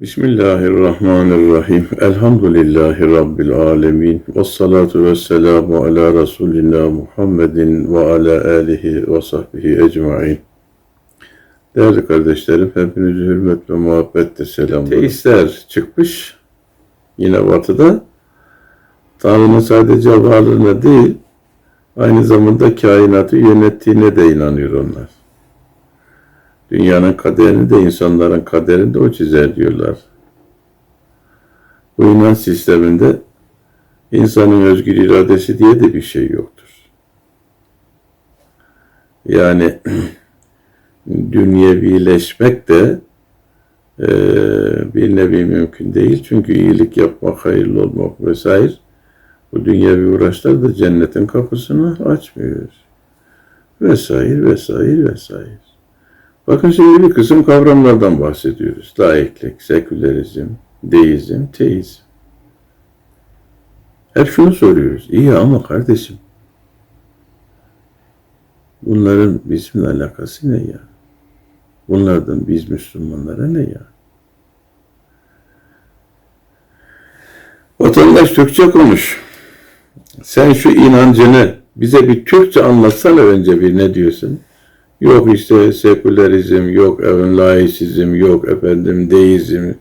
Bismillahirrahmanirrahim. Elhamdülillahi Rabbil alemin. Ve salatu ve selamu ala Resulina Muhammedin ve ala alihi ve sahbihi ecmain. Değerli kardeşlerim, hepinizi hürmet ve muhabbetle selamlıyorum. Teistler çıkmış, yine batıda. Tanrı'nın sadece varlığına değil, aynı zamanda kainatı yönettiğine de inanıyor onlar. Dünyanın kaderini de insanların kaderini de o çizer diyorlar. Bu inanç sisteminde insanın özgür iradesi diye de bir şey yoktur. Yani dünyevileşmek de e, bir nevi mümkün değil. Çünkü iyilik yapmak, hayırlı olmak vesaire bu dünyevi uğraşlar da cennetin kapısını açmıyor. Vesaire, vesaire, vesaire. Bakın şimdi bir kısım kavramlardan bahsediyoruz. Laiklik, sekülerizm, deizm, teizm. Hep şunu soruyoruz. İyi ama kardeşim bunların bizimle alakası ne ya? Bunlardan biz Müslümanlara ne ya? Vatandaş Türkçe konuş. Sen şu inancını bize bir Türkçe anlatsana önce bir ne diyorsun? Yok işte sekülerizm, yok efendim laisizm, yok efendim deizm,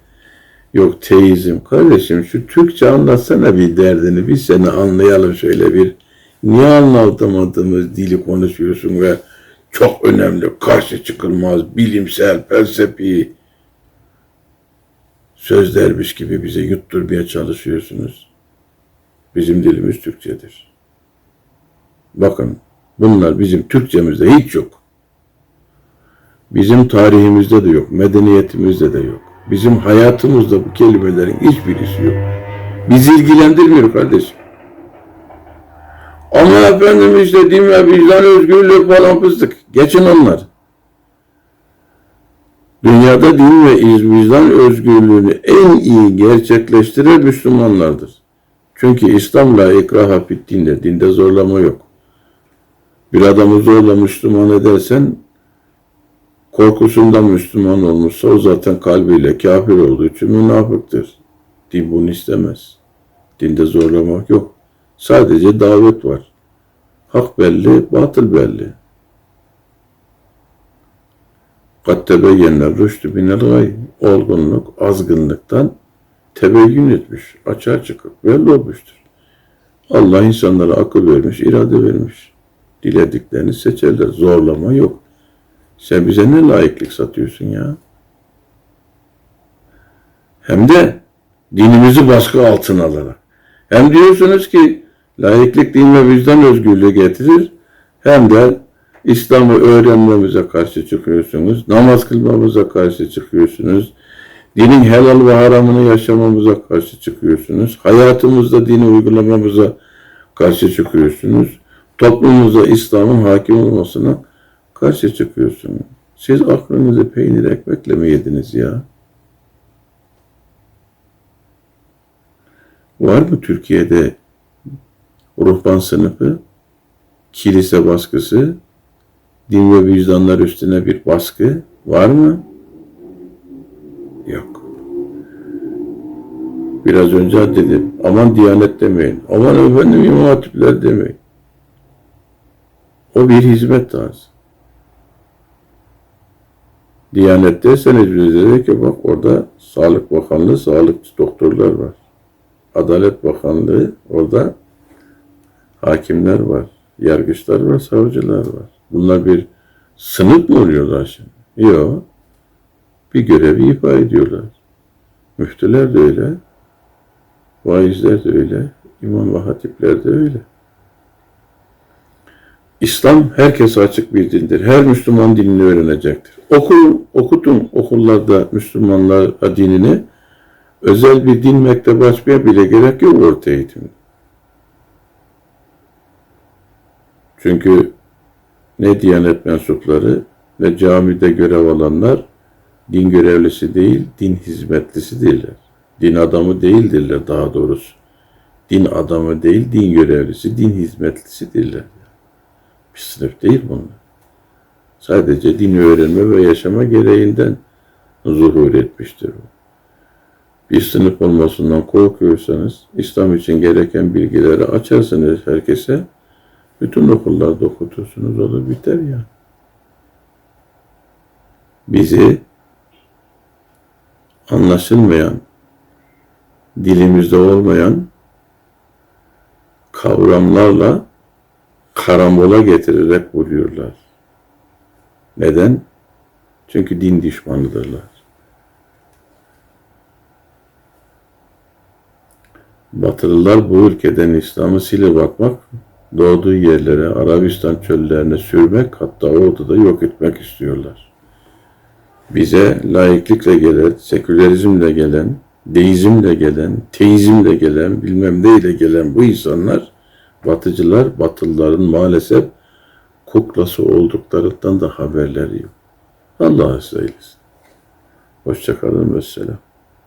yok teizm. Kardeşim şu Türkçe anlatsana bir derdini, biz seni anlayalım şöyle bir. Niye anlatamadığımız dili konuşuyorsun ve çok önemli, karşı çıkılmaz, bilimsel, felsefi sözlermiş gibi bize yutturmaya çalışıyorsunuz. Bizim dilimiz Türkçedir. Bakın bunlar bizim Türkçemizde hiç yok. Bizim tarihimizde de yok, medeniyetimizde de yok. Bizim hayatımızda bu kelimelerin hiçbirisi yok. Bizi ilgilendirmiyor kardeşim. Ama efendim işte din ve vicdan özgürlüğü falan fıstık. Geçin onlar. Dünyada din ve vicdan özgürlüğünü en iyi gerçekleştiren Müslümanlardır. Çünkü İslam'la ikraha dinde, dinde zorlama yok. Bir adamı zorla Müslüman edersen korkusundan Müslüman olmuşsa o zaten kalbiyle kafir olduğu için münafıktır. Din bunu istemez. Dinde zorlamak yok. Sadece davet var. Hak belli, batıl belli. Kat tebeyyenne rüştü minel gay. Olgunluk, azgınlıktan tebeyyün etmiş, açığa çıkıp belli olmuştur. Allah insanlara akıl vermiş, irade vermiş. Dilediklerini seçerler. Zorlama yok. Sen bize ne layıklık satıyorsun ya? Hem de dinimizi baskı altına alarak. Hem diyorsunuz ki layıklık din ve vicdan özgürlüğü getirir. Hem de İslam'ı öğrenmemize karşı çıkıyorsunuz. Namaz kılmamıza karşı çıkıyorsunuz. Dinin helal ve haramını yaşamamıza karşı çıkıyorsunuz. Hayatımızda dini uygulamamıza karşı çıkıyorsunuz. Toplumumuza İslam'ın hakim olmasına karşı çıkıyorsun. Siz aklınızı peynir ekmekle mi yediniz ya? Var mı Türkiye'de ruhban sınıfı, kilise baskısı, din ve vicdanlar üstüne bir baskı var mı? Yok. Biraz önce dedim. Aman diyanet demeyin. Aman efendim imam hatipler demeyin. O bir hizmet tarzı. Diyanetteyseniz bize dedi ki bak orada Sağlık Bakanlığı sağlıkçı doktorlar var. Adalet Bakanlığı orada hakimler var. Yargıçlar var, savcılar var. Bunlar bir sınıf mı oluyorlar şimdi? Yok. Bir görevi ifa ediyorlar. Müftüler de öyle. Vaizler de öyle. İmam ve hatipler de öyle. İslam herkese açık bir dindir. Her Müslüman dinini öğrenecektir. Okul, okutun okullarda Müslümanlar dinini. Özel bir din mektebi açmaya bile gerek yok orta eğitimde. Çünkü ne diyanet mensupları ne camide görev alanlar din görevlisi değil, din hizmetlisi değiller. Din adamı değildirler daha doğrusu. Din adamı değil, din görevlisi, din hizmetlisi değiller. Bir sınıf değil bunlar. Sadece din öğrenme ve yaşama gereğinden zuhur etmiştir bu. bir sınıf olmasından korkuyorsanız İslam için gereken bilgileri açarsınız herkese. Bütün okullarda okutursunuz olur biter ya. Bizi anlaşılmayan, dilimizde olmayan kavramlarla karambola getirerek vuruyorlar. Neden? Çünkü din düşmanıdırlar. Batılılar bu ülkeden İslam'ı sile bakmak, doğduğu yerlere, Arabistan çöllerine sürmek, hatta orada da yok etmek istiyorlar. Bize laiklikle gelen, sekülerizmle gelen, deizmle gelen, teizmle gelen, bilmem neyle gelen bu insanlar, batıcılar, batılıların maalesef kuklası olduklarından da haberleri yok. Allah eylesin. Hoşçakalın ve selam.